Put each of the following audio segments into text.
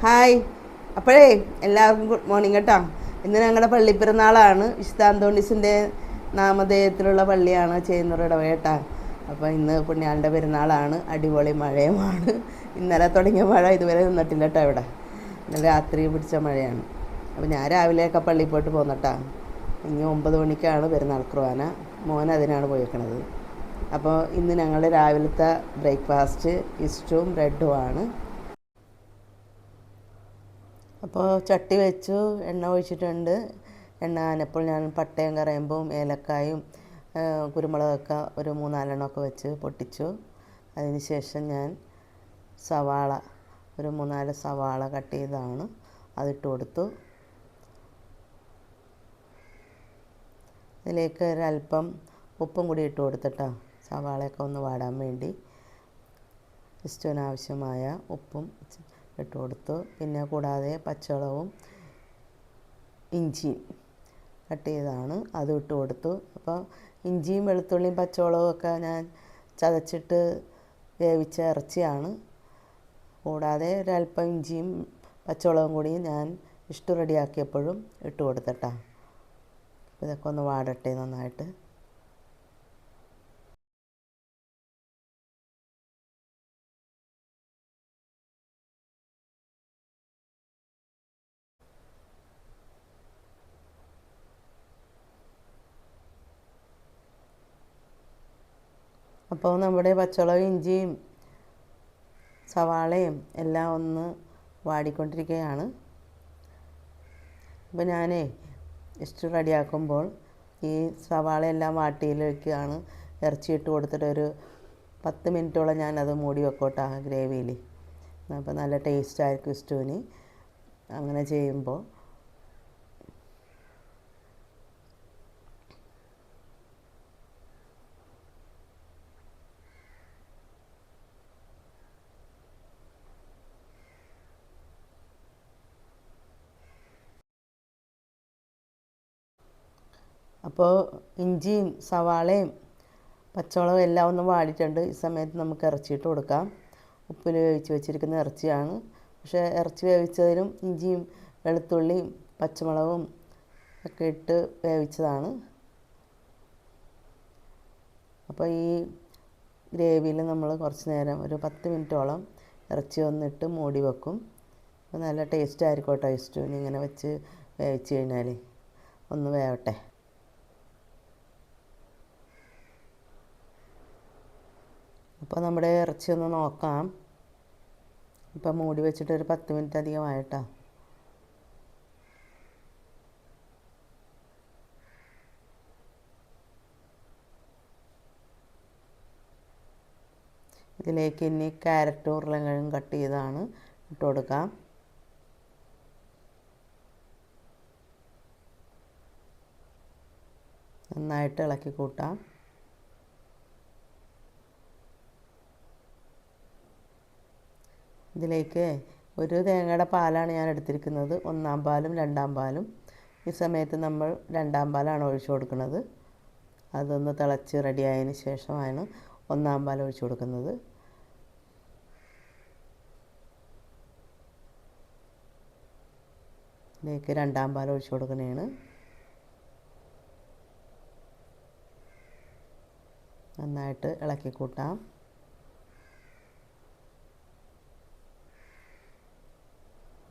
Hi. അപ്പോഴേ എല്ലാവർക്കും good morning കേട്ടോ. ഇന്ന് ഞങ്ങളുടെ പള്ളിപ്പെരുന്നാളാണ്. വിശുദ്ധാന്തോണിസിന്റെ നാമധേയത്തിലുള്ള പള്ളിയാണ് ചെയ്യുന്നൊരു ഇടവേട്ടാ അപ്പോൾ ഇന്ന് പുണ്യാളുടെ പെരുന്നാളാണ്. അടിപൊളി മഴയുമാണ്. ഇന്നലെ തുടങ്ങിയ മഴ ഇതുവരെ നിന്നിട്ടില്ല കേട്ടോ ഇവിടെ. ഇന്നലെ രാത്രി പിടിച്ച മഴയാണ്. അപ്പോൾ ഞാൻ രാവിലെയൊക്കെ പള്ളിയിൽ പോയിട്ട് പോന്നിട്ടാ ഇനി ഒമ്പത് മണിക്കാണ് പെരുന്നാൾ കുർബാന. മോൻ അതിനാണ് പോയിക്കണത്. അപ്പോൾ ഇന്ന് ഞങ്ങൾ രാവിലത്തെ ബ്രേക്ക്ഫാസ്റ്റ് ഇസ്റ്റും ബ്രെഡുമാണ് അപ്പോൾ ചട്ടി വെച്ചു എണ്ണ ഒഴിച്ചിട്ടുണ്ട്. എണ്ണ ആനപ്പോൾ ഞാൻ പട്ടയും കറയുമ്പും ഏലക്കായും കുരുമുളകൊക്കെ ഒരു മൂന്നാലെണ്ണമൊക്കെ വെച്ച് പൊട്ടിച്ചു. അതിന് ശേഷം ഞാൻ സവാള ഒരു മൂന്നാൽ സവാള കട്ട് ചെയ്തതാണ്. അതിട്ട് കൊടുത്തു. ഇതിലേക്ക് ഒരല്പം ഉപ്പും കൂടി ഇട്ട് കൊടുത്തിട്ടോ സവാളയൊക്കെ ഒന്ന് വാടാൻ വേണ്ടി. ഇഷ്ടവിനാവശ്യമായ ഉപ്പും ഇട്ട് കൊടുത്തു പിന്നെ കൂടാതെ പച്ചവളവും ഇഞ്ചിയും കട്ട് ചെയ്തതാണ്. അതും ഇട്ട് കൊടുത്തു അപ്പോൾ ഇഞ്ചിയും വെളുത്തുള്ളിയും പച്ചവളവും ഒക്കെ ഞാൻ ചതച്ചിട്ട് വേവിച്ച ഇറച്ചിയാണ്. കൂടാതെ ഒരല്പം ഇഞ്ചിയും പച്ചവളവും കൂടി ഞാൻ ഇഷ്ടം റെഡിയാക്കിയപ്പോഴും ഇട്ട് കൊടുത്തിട്ടാണ് ഇതൊക്കെ ഒന്ന് വാടട്ടെ നന്നായിട്ട്. അപ്പോൾ നമ്മുടെ പച്ചളവും ഇഞ്ചിയും സവാളയും എല്ലാം ഒന്ന് വാടിക്കൊണ്ടിരിക്കുകയാണ്. അപ്പോൾ ഞാനേ ഇഷ്ടം റെഡിയാക്കുമ്പോൾ ഈ സവാളയെല്ലാം വാട്ടിയിലേക്കാണ് ഇറച്ചി ഇട്ട് കൊടുത്തിട്ട് ഒരു പത്ത് മിനിറ്റോളം ഞാനത് മൂടി വെക്കോട്ടെ ആ ഗ്രേവിയിൽ. അപ്പോൾ നല്ല ടേസ്റ്റ് ആയിരിക്കും അങ്ങനെ ചെയ്യുമ്പോൾ അപ്പോൾ ഇഞ്ചിയും സവാളയും പച്ചമുളകും എല്ലാം ഒന്ന് വാടിയിട്ടുണ്ട്. ഈ സമയത്ത് നമുക്ക് ഇറച്ചിയിട്ട് കൊടുക്കാം. ഉപ്പിൽ വേവിച്ച് വെച്ചിരിക്കുന്ന ഇറച്ചിയാണ്. പക്ഷേ ഇറച്ചി വേവിച്ചതിലും ഇഞ്ചിയും വെളുത്തുള്ളിയും പച്ചമുളകും ഒക്കെ ഇട്ട് വേവിച്ചതാണ്. അപ്പോൾ ഈ ഗ്രേവിയിൽ നമ്മൾ കുറച്ച് നേരം ഒരു പത്ത് മിനിറ്റോളം ഇറച്ചി ഒന്നിട്ട് മൂടി വെക്കും. അപ്പോൾ നല്ല ടേസ്റ്റ് ആയിരിക്കും കേട്ടോ ഇങ്ങനെ വെച്ച് വേവിച്ച് കഴിഞ്ഞാൽ ഒന്ന് വേവട്ടെ. അപ്പോൾ നമ്മുടെ ഇറച്ചി ഒന്ന് നോക്കാം. ഇപ്പം മൂടി വെച്ചിട്ട് ഒരു പത്ത് മിനിറ്റ് അധികമായിട്ടാ ഇതിലേക്ക് ഇനി ക്യാരറ്റ് ഉരുളക്കിഴങ്ങും കട്ട് ചെയ്താണ് ഇട്ട് കൊടുക്കാം. നന്നായിട്ട് ഇളക്കി കൂട്ടാം. ഇതിലേക്ക് ഒരു തേങ്ങയുടെ പാലാണ് ഞാൻ എടുത്തിരിക്കുന്നത്. ഒന്നാം പാലും രണ്ടാം പാലും. ഈ സമയത്ത് നമ്മൾ രണ്ടാം പാലാണ് ഒഴിച്ചു കൊടുക്കുന്നത്. അതൊന്ന് തിളച്ച് റെഡിയായതിന് ശേഷമാണ് ഒന്നാം പാൽ ഒഴിച്ചു കൊടുക്കുന്നത്. ഇതിലേക്ക് രണ്ടാം പാൽ ഒഴിച്ചു കൊടുക്കുന്നതാണ്. നന്നായിട്ട് ഇളക്കി കൂട്ടാം.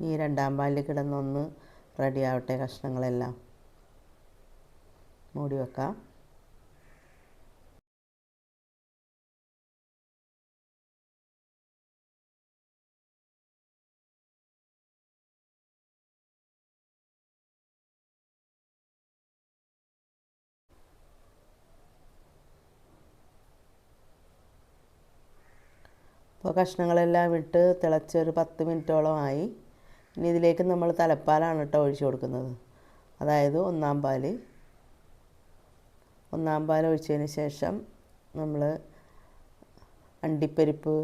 ഈ രണ്ടാം പാലിൽ കിടന്നൊന്ന് റെഡി ആവട്ടെ കഷ്ണങ്ങളെല്ലാം. മൂടി വെക്കാം. അപ്പോൾ കഷ്ണങ്ങളെല്ലാം ഇട്ട് തിളച്ച് ഒരു പത്ത് മിനിറ്റോളമായി ഇനി ഇതിലേക്ക് നമ്മൾ തലപ്പാലാണ് കേട്ടോ ഒഴിച്ചു കൊടുക്കുന്നത്. അതായത് ഒന്നാം പാൽ. ഒന്നാം പാൽ ഒഴിച്ചതിന് ശേഷം നമ്മൾ അണ്ടിപ്പരിപ്പ്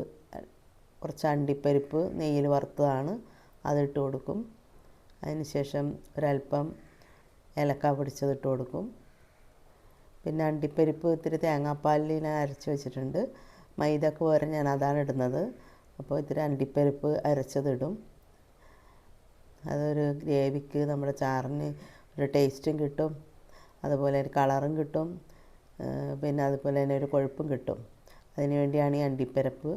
കുറച്ച് അണ്ടിപ്പരിപ്പ് നെയ്യിൽ വറുത്തതാണ് അതിട്ട് കൊടുക്കും. അതിന് ശേഷം ഒരല്പം ഏലക്ക പൊടിച്ചതിട്ട് കൊടുക്കും. പിന്നെ അണ്ടിപ്പരിപ്പ് ഇത്തിരി തേങ്ങാപ്പാലിൽ ഞാൻ അരച്ച് വെച്ചിട്ടുണ്ട്. മൈദക്ക് പകരം ഞാൻ അതാണ് ഇടുന്നത്. അപ്പോൾ ഇത്തിരി അണ്ടിപ്പരിപ്പ് അരച്ചതിടും അതൊരു ഗ്രേവിക്ക് നമ്മുടെ ചാറിന് ഒരു ടേസ്റ്റും കിട്ടും. അതുപോലെ ഒരു കളറും കിട്ടും. പിന്നെ അതുപോലെ തന്നെ ഒരു കൊഴുപ്പും കിട്ടും. അതിന് വേണ്ടിയാണ് ഈ അണ്ടിപ്പരിപ്പ്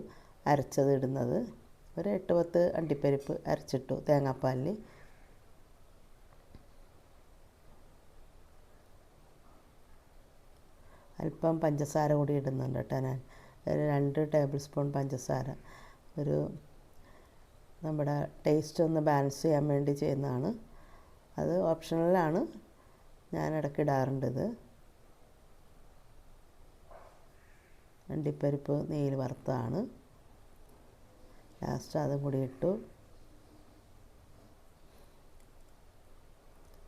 അരച്ചത് ഇടുന്നത്. ഒരു എട്ട് പത്ത് അണ്ടിപ്പരിപ്പ് അരച്ചിട്ടു തേങ്ങാപ്പാലിൽ അല്പം പഞ്ചസാര കൂടി ഇടുന്നുണ്ട് കേട്ടോ ഞാൻ. ഒരു രണ്ട് ടേബിൾ സ്പൂൺ പഞ്ചസാര. ഒരു നമ്മുടെ ടേസ്റ്റ് ഒന്ന് ബാലൻസ് ചെയ്യാൻ വേണ്ടി ചെയ്യുന്നതാണ്. അത് ഓപ്ഷണലാണ് ഞാൻ ഇടയ്ക്ക് ഇടാറുണ്ടത് അണ്ടിപ്പരിപ്പ് നെയ്യിൽ വറുത്തതാണ്. ലാസ്റ്റ് അതും കൂടി ഇട്ടു.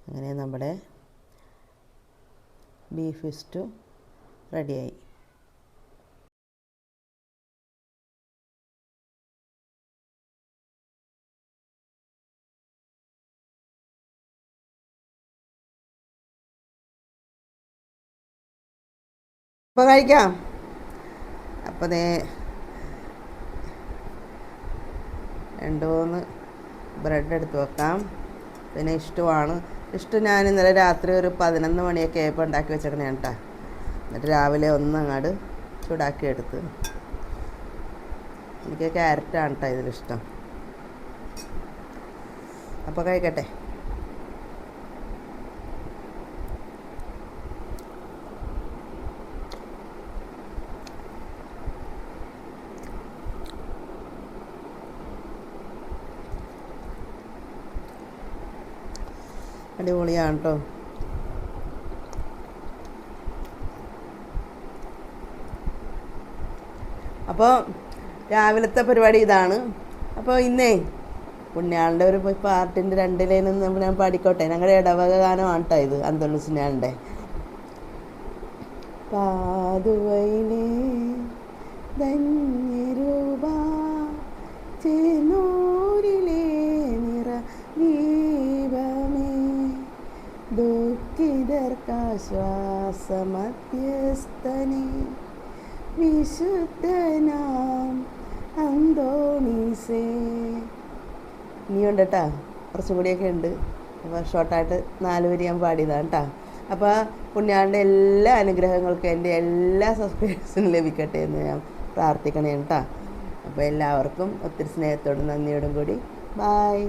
അങ്ങനെ നമ്മുടെ ബീഫ് സ്റ്റു റെഡിയായി അപ്പോൾ കഴിക്കാം. അപ്പോൾ ദേ രണ്ട് മൂന്ന് ബ്രെഡ് എടുത്ത് വെക്കാം. പിന്നെ ഇഷ്ടമാണ്. ഇഷ്ടം ഞാൻ ഇന്നലെ രാത്രി ഒരു പതിനൊന്ന് മണിയൊക്കെ ആയപ്പോൾ ഉണ്ടാക്കി വെച്ചേക്കണേ കേട്ടാ എന്നിട്ട് രാവിലെ ഒന്ന് അങ്ങോട്ട് ചൂടാക്കി എടുത്ത്. എനിക്ക് ക്യാരറ്റാണ് കേട്ടോ ഇതിലിഷ്ടം. അപ്പോൾ കഴിക്കട്ടെ. അടിപൊളിയാണ് കേട്ടോ അപ്പോൾ രാവിലത്തെ പരിപാടി ഇതാണ്. അപ്പോൾ ഇന്നേ പുണ്യാളുടെ ഒരു പാട്ടിന്റെ രണ്ട് നമ്മൾ ഞാൻ പാടിക്കോട്ടെ. ഞങ്ങളുടെ ഇടവക ഗാനമാണ് കേട്ടോ ഇത് അന്തോണിസിനാളുടെ പാതുവയിലേ ധന്യരൂപ ചേനൂരിലേ ദുഃഖിതർക്കാശ്വാസമധ്യസ്ഥനെ വിശുദ്ധനാം അന്തോണീസേ. ഇനിയുണ്ട് കേട്ടോ കുറച്ചും കൂടിയൊക്കെ ഉണ്ട് അപ്പോൾ ഷോർട്ടായിട്ട് നാല് വരി ഞാൻ പാടിയതാണ് കേട്ടോ അപ്പോൾ പുണ്യാളുടെ എല്ലാ അനുഗ്രഹങ്ങൾക്കും എന്റെ എല്ലാ സബ്സ്ക്രൈബേഴ്സിനും ലഭിക്കട്ടെ എന്ന് ഞാൻ പ്രാർത്ഥിക്കണേ കേട്ടോ അപ്പോൾ എല്ലാവർക്കും ഒത്തിരി സ്നേഹത്തോടും നന്ദിയോടും കൂടി. ബായ്